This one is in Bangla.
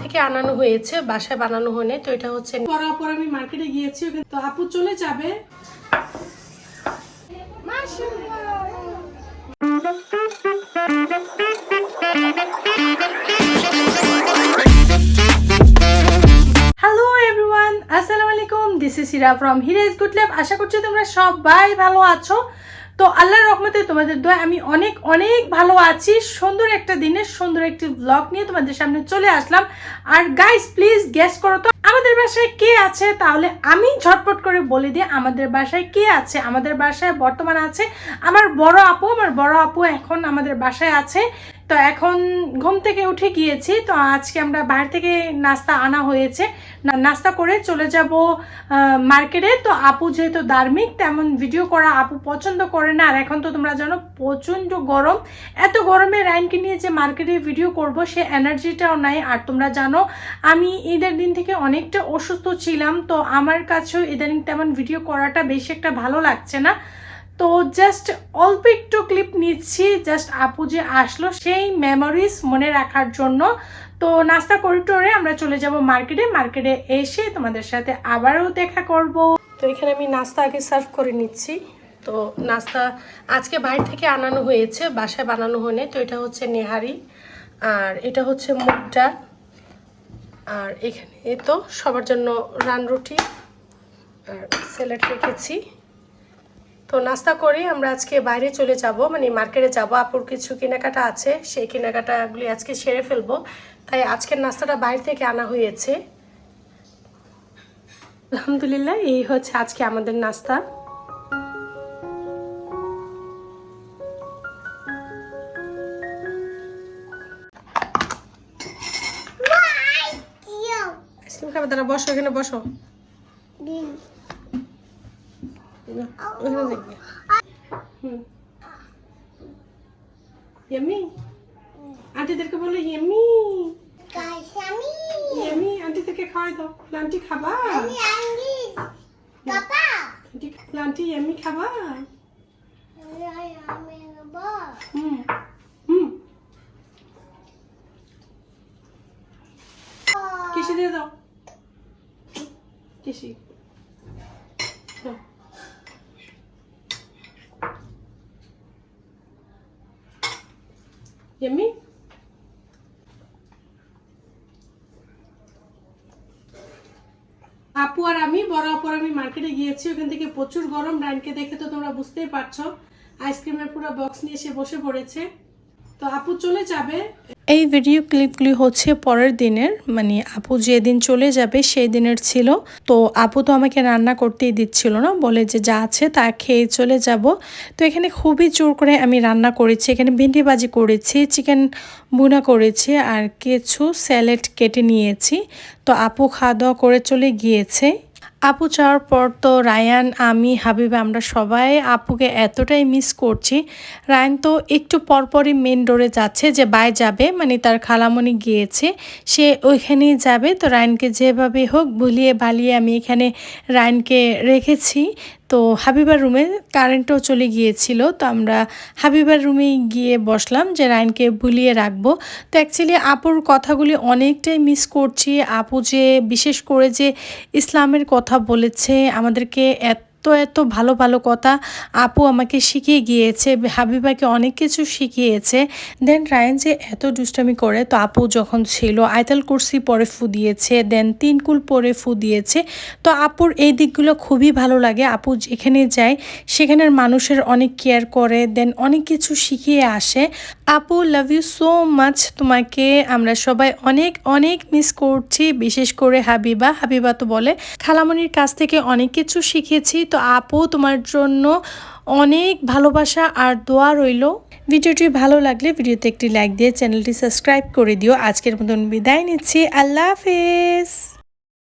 থেকে আনানো হয়েছে, বাসায় বানানো হয়নি তো এটা হচ্ছে পরার পর আমি মার্কেটে গিয়েছি তো আপু চলে যাবে। হ্যালো আসসালামু আলাইকুম দিস ইজ সিরা ফ্রম হিরেজ গুড লাইফ আশা করছি তোমরা সবাই ভালো আছো। তো আল্লাহর রহমতে তোমাদের দোয়া আমি অনেক অনেক ভালো আছি। সুন্দর একটা দিনের, সুন্দর একটি ব্লগ নিয়ে তোমাদের সামনে চলে আসলাম। আর গাইস প্লিজ গেস করো তো, আমাদের বাসায় কে আছে? তাহলে আমি ঝটপট করে বলে দিই, আমাদের বাসায় কে আছে? আমাদের বাসায় বর্তমান আছে আমার বড় আপু, আমার বড় আপু এখন আমাদের বাসায় আছে। তো এখন ঘুম থেকে উঠে গিয়েছি, তো আজকে আমরা বাইরে থেকে নাস্তা আনা হয়েছে। নাস্তা করে চলে যাব মার্কেটে। তো আপু যেহেতু ধার্মিক, তেমন ভিডিও করা আপু পছন্দ করে না। আর এখন তো তোমরা জানো, প্রচণ্ড গরম। এত গরমে রাইনকে নিয়ে যে মার্কেটে ভিডিও করব, সে এনার্জিটাও নাই। আর তোমরা জানো, আমি ঈদের দিন থেকে অনেকটা অসুস্থ ছিলাম, তো আমার কাছেও ইদানিং তেমন ভিডিও করাটা বেশি একটা ভালো লাগছে না। তো জাস্ট অল্প একটু ক্লিপ নিচ্ছি জাস্ট আপু যে আসলো সেই মেমোরিজ মনে রাখার জন্য। তো নাস্তা করিডোরে আমরা চলে যাব মার্কেটে মার্কেটে এসে তোমাদের সাথে আবারও দেখা করব। তো এখানে আমি নাস্তা আগে সার্ভ করে নিচ্ছি। তো নাস্তা আজকে বাইরে থেকে আনানো হয়েছে, বাসায় বানানো হয়নি। তো এটা হচ্ছে নেহারি আর এটা হচ্ছে মুগ ডাল আর এখানে এ তো সবার জন্য রান রুটি আর স্যালাড রেখেছি। তো নাস্তা করে আমরা আজকে বাইরে চলে যাব মানে মার্কেটে যাব। আপুর কিছু কেনাকাটা আছে সেই কেনাকাটাগুলি আজকে সেরে ফেলব। তাই আজকের নাস্তাটা বাইরে থেকে আনা হয়েছে। আলহামদুলিল্লাহ এই হচ্ছে আজকে আমাদের নাস্তা। খাবে তারা বসো এখানে বসো। ইয়ামি আন্টিদেরকে বলো ইয়ামি ইয়ামি আন্টিদেরকে খাওয়াই দাও। প্লান্টি খাবা? প্লান্টি ইয়ামি খাবা? হুম হুম। কিসি দিয়ে দাও। কিসি ইয়ামি আপু আর আমি বড় অপর আমি মার্কেটে গিয়েছি, ওখান থেকে প্রচুর গরম। ব্র্যান্ডকে দেখে তো তোমরা বুঝতেই পারছ। আইসক্রিমের পুরো বক্স নিয়ে এসে বসে পড়েছে। তো আপু চলে যাবে। এই ভিডিও ক্লিপগুলি হচ্ছে পরের দিনের মানে আপু যেদিন চলে যাবে সেই দিনের ছিল। তো আপু তো আমাকে রান্না করতেই দিচ্ছিল না, বলে যে যা আছে তা খেয়ে চলে যাব। তো এখানে খুবই জোর করে আমি রান্না করেছি, এখানে ভেন্ডি ভাজি করেছি, চিকেন বুনা করেছি, আর কিছু স্যালাড কেটে নিয়েছি। তো আপু খাওয়া দাওয়া করে চলে গিয়েছে। আপু যাওয়ার পর তো রায়ান, আমি, হাবিবা আমরা সবাই আপুকে এতটাই মিস করছি। রায়ান তো একটু পরপরই মেন ডোরে যাচ্ছে যে বাই যাবে মানে তার খালামণি গিয়েছে, সে ওইখানেই যাবে। তো রায়ানকে যেভাবে হোক, বুলিয়ে বালিয়ে আমি এখানে রায়নকে রেখেছি। তো হাবিবার রুমে কারেন্টও চলে গিয়েছিল, তো আমরা হাবিবার রুমে গিয়ে বসলাম যে রায়নকে বুলিয়ে রাখব। তো অ্যাকচুয়ালি আপুর কথাগুলি অনেকটাই মিস করছি। আপু যে, বিশেষ করে যে ইসলামের কথা বলেছে, আমাদেরকে এত এত ভালো ভালো কথা আপু আমাকে শিখিয়ে গিয়েছে, হাবিবাকে অনেক কিছু শিখিয়েছে। দেন রায়ন যে এত দুষ্টামি করে, তো আপু যখন ছিল আয়তাল কুরসি পরে ফু দিয়েছে দেন তিনকুল পরে ফু দিয়েছে। তো আপুর এই দিকগুলো খুবই ভালো লাগে। আপু যেখানে যায়, সেখানের মানুষের অনেক কেয়ার করে দেন অনেক কিছু শিখিয়ে আসে। আপু লাভ ইউ সো মাচ তোমাকে। আমরা সবাই অনেক অনেক মিস করছি, বিশেষ করে হাবিবা। হাবিবা তো বলে, খালামণির কাছ থেকে অনেক কিছু শিখেছি তো আপু, তোমার জন্য অনেক ভালোবাসা আর দোয়া রইল। ভিডিওটি ভালো লাগলে ভিডিওতে একটি লাইক দিয়ে চ্যানেলটি সাবস্ক্রাইব করে দিও। আজকের মতন বিদায় নিচ্ছি। আল্লাহ হাফেজ।